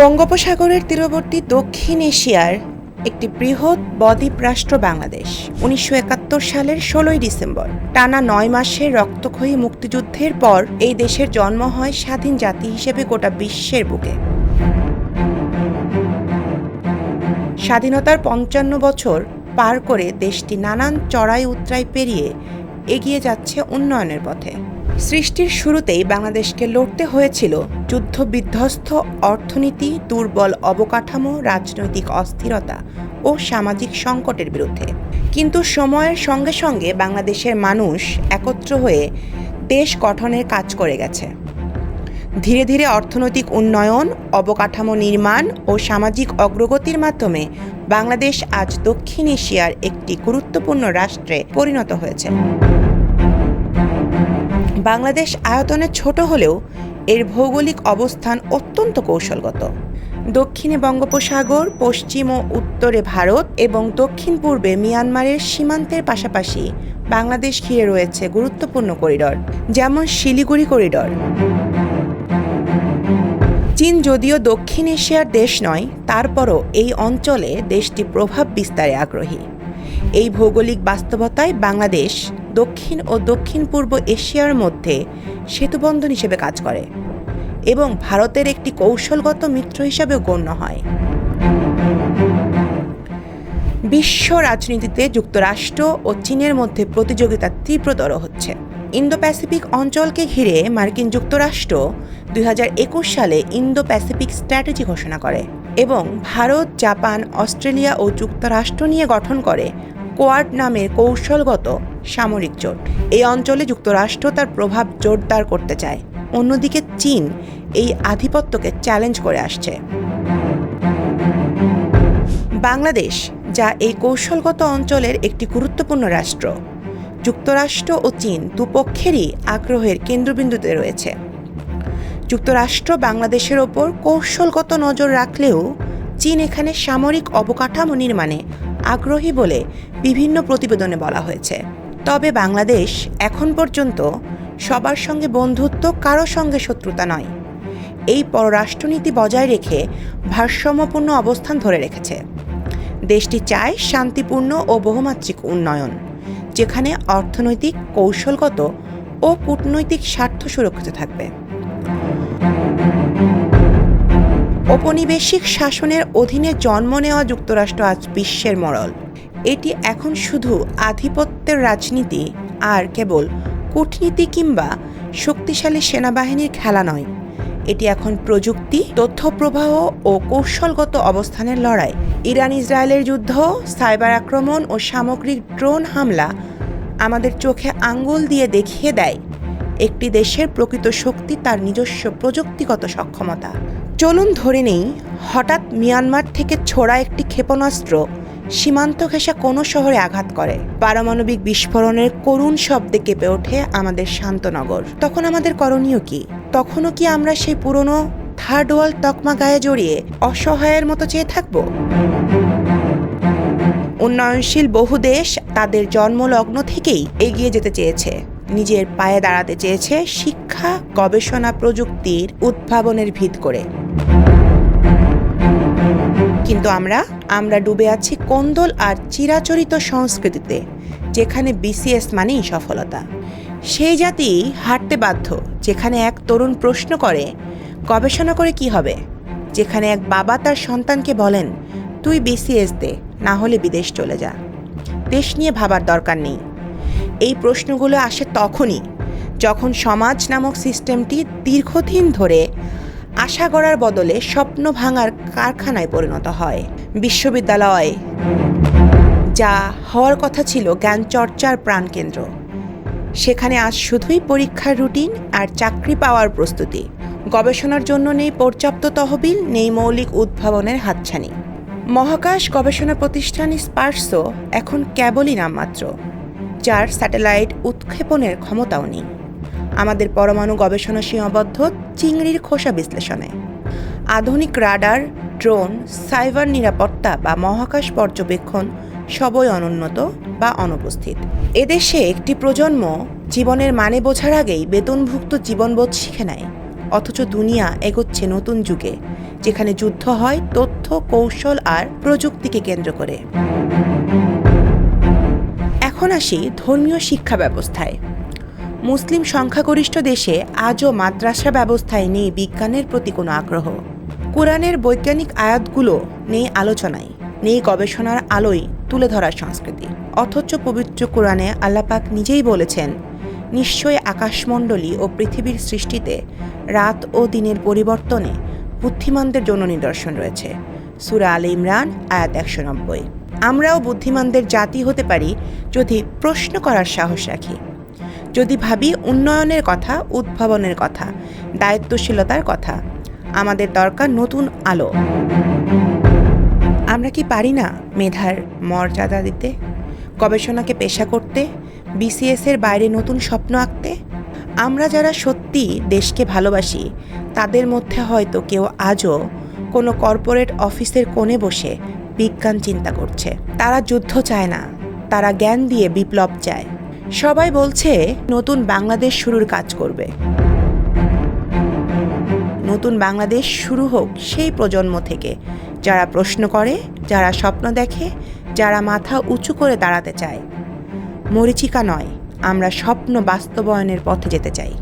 বঙ্গোপসাগরের তীরবর্তী দক্ষিণ এশিয়ার একটি বৃহৎ বদ্বীপ রাষ্ট্র বাংলাদেশ। উনিশশো একাত্তর সালের ষোলোই ডিসেম্বর, টানা নয় মাসের রক্তক্ষয়ী মুক্তিযুদ্ধের পর এই দেশের জন্ম হয় স্বাধীন জাতি হিসেবে গোটা বিশ্বের বুকে। স্বাধীনতার পঞ্চান্ন বছর পার করে দেশটি নানান চড়াই উতরাই পেরিয়ে এগিয়ে যাচ্ছে উন্নয়নের পথে। সৃষ্টির শুরুতেই বাংলাদেশকে লড়তে হয়েছিল যুদ্ধ বিধ্বস্ত অর্থনীতি, দুর্বল অবকাঠামো, রাজনৈতিক অস্থিরতা ও সামাজিক সংকটের বিরুদ্ধে। কিন্তু সময়ের সঙ্গে সঙ্গে বাংলাদেশের মানুষ একত্র হয়ে দেশ গঠনের কাজ করে গেছে। ধীরে ধীরে অর্থনৈতিক উন্নয়ন, অবকাঠামো নির্মাণ ও সামাজিক অগ্রগতির মাধ্যমে বাংলাদেশ আজ দক্ষিণ এশিয়ার একটি গুরুত্বপূর্ণ রাষ্ট্রে পরিণত হয়েছে। বাংলাদেশ আয়তনে ছোট হলেও এর ভৌগোলিক অবস্থান অত্যন্ত কৌশলগত। দক্ষিণে বঙ্গোপসাগর, পশ্চিম ও উত্তরে ভারত এবং দক্ষিণ পূর্বে মিয়ানমারের সীমান্তের পাশাপাশি বাংলাদেশ ঘিরে রয়েছে গুরুত্বপূর্ণ করিডর, যেমন শিলিগুড়ি করিডর। চীন যদিও দক্ষিণ এশিয়ার দেশ নয়, তারপরও এই অঞ্চলে দেশটি প্রভাব বিস্তারে আগ্রহী। এই ভৌগোলিক বাস্তবতায় বাংলাদেশ দক্ষিণ ও দক্ষিণ পূর্ব এশিয়ার মধ্যে সেতুবন্ধন হিসেবে কাজ করে এবং ভারতের একটি কৌশলগত মিত্র হিসাবেও গণ্য হয়। বিশ্ব রাজনীতিতে যুক্তরাষ্ট্র ও চীনের মধ্যে প্রতিযোগিতা তীব্রতর হচ্ছে। ইন্দো প্যাসিফিক অঞ্চলকে ঘিরে মার্কিন যুক্তরাষ্ট্র দুই হাজার একুশ সালে ইন্দো প্যাসিফিক স্ট্র্যাটেজি ঘোষণা করে এবং ভারত, জাপান, অস্ট্রেলিয়া ও যুক্তরাষ্ট্র নিয়ে গঠন করে কোয়াড নামের কৌশলগত সামরিক জোট। এই অঞ্চলে যুক্তরাষ্ট্র তার প্রভাব জোরদার করতে চায়। অন্যদিকে চীন এই আধিপত্যকে চ্যালেঞ্জ করে আসছে। বাংলাদেশ, যা এই কৌশলগত অঞ্চলের একটি গুরুত্বপূর্ণ রাষ্ট্র, যুক্তরাষ্ট্র ও চীন দুপক্ষেরই আগ্রহের কেন্দ্রবিন্দুতে রয়েছে। যুক্তরাষ্ট্র বাংলাদেশের ওপর কৌশলগত নজর রাখলেও চীন এখানে সামরিক অবকাঠামো নির্মাণে আগ্রহী বলে বিভিন্ন প্রতিবেদনে বলা হয়েছে। তবে বাংলাদেশ এখন পর্যন্ত সবার সঙ্গে বন্ধুত্ব কারও সঙ্গে শত্রুতা নয়। এই পররাষ্ট্রনীতি বজায় রেখে ভারসাম্যপূর্ণ অবস্থান ধরে রেখেছে। দেশটি চায় শান্তিপূর্ণ ও বহুমাত্রিক উন্নয়ন, যেখানে অর্থনৈতিক, কৌশলগত ও কূটনৈতিক স্বার্থ সুরক্ষিত থাকবে। ঔপনিবেশিক শাসনের অধীনে জন্ম নেওয়া যুক্তরাষ্ট্র আজ বিশ্বের মরল। এটি এখন শুধু আধিপত্যের রাজনীতি আর কেবল কূটনীতি কিংবা শক্তিশালী সেনাবাহিনীর খেলা নয়। এটি এখন প্রযুক্তি তথ্য প্রবাহ ও কৌশলগত অবস্থানের লড়াই। ইরান ইসরায়েলের যুদ্ধ, সাইবার আক্রমণ ও সামগ্রিক ড্রোন হামলা আমাদের চোখে আঙ্গুল দিয়ে দেখিয়ে দেয়। একটি দেশের প্রকৃত শক্তি তার নিজস্ব প্রযুক্তিগত সক্ষমতা। চলুন ধরে নেই, হঠাৎ মিয়ানমার থেকে ছোড়া একটি ক্ষেপণাস্ত্র সীমান্ত ঘেঁষা কোনো শহরে আঘাত করে। পারমাণবিক বিস্ফোরণের করুণ শব্দে কেঁপে ওঠে আমাদের শান্তনগর। তখন আমাদের করণীয় কি? তখনও কি আমরা সেই পুরনো থার্ড ওয়ার্ল্ড তকমা গায়ে জড়িয়ে অসহায়ের মতো চেয়ে থাকব? উন্নয়নশীল বহু দেশ তাদের জন্মলগ্ন থেকেই এগিয়ে যেতে চেয়েছে। নিজের পায়ে দাঁড়াতে চেয়েছে শিক্ষা, গবেষণা প্রযুক্তির উদ্ভাবনের ভিত করে। কিন্তু আমরা আমরা ডুবে আছি কোন্দল আর চিরাচরিত সংস্কৃতিতে, যেখানে বিসিএস মানেই সফলতা। সেই জাতি হাঁটতে বাধ্য, যেখানে এক তরুণ প্রশ্ন করে, গবেষণা করে কি হবে? যেখানে এক বাবা তার সন্তানকে বলেন, তুই বিসিএস দে, না হলে বিদেশ চলে যা। দেশ নিয়ে ভাবার দরকার নেই। এই প্রশ্নগুলো আসে তখনই, যখন সমাজ নামক সিস্টেমটি দীর্ঘদিন ধরে আশা গড়ার বদলে স্বপ্ন ভাঙার কারখানায় পরিণত হয়। বিশ্ববিদ্যালয়, যা হওয়ার কথা ছিল জ্ঞান চর্চার প্রাণকেন্দ্র। সেখানে আজ শুধুই পরীক্ষার রুটিন আর চাকরি পাওয়ার প্রস্তুতি। গবেষণার জন্য নেই পর্যাপ্ত তহবিল, নেই মৌলিক উদ্ভাবনের হাতছানি। মহাকাশ গবেষণা প্রতিষ্ঠান স্পার্সো এখন কেবলই নামমাত্র, যার স্যাটেলাইট উৎক্ষেপণের ক্ষমতাও নেই। আমাদের পরমাণু গবেষণা সীমাবদ্ধ চিংড়ির খোসা বিশ্লেষণে। আধুনিক রাডার, ড্রোন, সাইবার নিরাপত্তা বা মহাকাশ পর্যবেক্ষণ সবই অনুন্নত বা অনুপস্থিত। এদেশে একটি প্রজন্ম জীবনের মানে বোঝার আগেই বেতনভুক্ত জীবনবোধ শিখে নেয়। অথচ দুনিয়া এগোচ্ছে নতুন যুগে, যেখানে যুদ্ধ হয় তথ্য, কৌশল আর প্রযুক্তিকে কেন্দ্র করে। এখন আসি ধর্মীয় শিক্ষা ব্যবস্থায়। মুসলিম সংখ্যাগরিষ্ঠ দেশে আজও মাদ্রাসা ব্যবস্থায় নেই বিজ্ঞানের প্রতি কোনো আগ্রহ। কোরআনের বৈজ্ঞানিক আয়াতগুলো নেই আলোচনায়, নেই গবেষণার আলোয় তুলে ধরার সংস্কৃতি। অথচ পবিত্র কোরআনে আল্লাপাক নিজেই বলেছেন নিশ্চয়ই আকাশমণ্ডলী ও পৃথিবীর সৃষ্টিতে রাত ও দিনের পরিবর্তনে বুদ্ধিমানদের জন্য নিদর্শন রয়েছে। সুরা আল ইমরান, আয়াত একশো নব্বই। আমরাও বুদ্ধিমানদের জাতি হতে পারি যদি প্রশ্ন করার সাহস রাখি। যদি ভাবি উন্নয়নের কথা, উদ্ভাবনের কথা, দায়িত্বশীলতার কথা, আমাদের দরকার নতুন আলো। আমরা কি পারি না মেধার মর্যাদা দিতে? গবেষণাকে পেশা করতে? বিসিএস এর বাইরে নতুন স্বপ্ন আঁকতে? আমরা যারা সত্যি দেশকে ভালোবাসি, তাদের মধ্যে হয়তো কেউ আজও কোনো কর্পোরেট অফিসের কোণে বসে বিজ্ঞান চিন্তা করছে। তারা যুদ্ধ চায় না, তারা জ্ঞান দিয়ে বিপ্লব চায়। সবাই বলছে নতুন বাংলাদেশ শুরুর কাজ করবে। নতুন বাংলাদেশ শুরু হোক সেই প্রজন্ম থেকে। যারা প্রশ্ন করে, যারা স্বপ্ন দেখে, যারা মাথা উঁচু করে দাঁড়াতে চায়। মরিচিকা নয়, আমরা স্বপ্ন বাস্তবায়নের পথে যেতে চাই।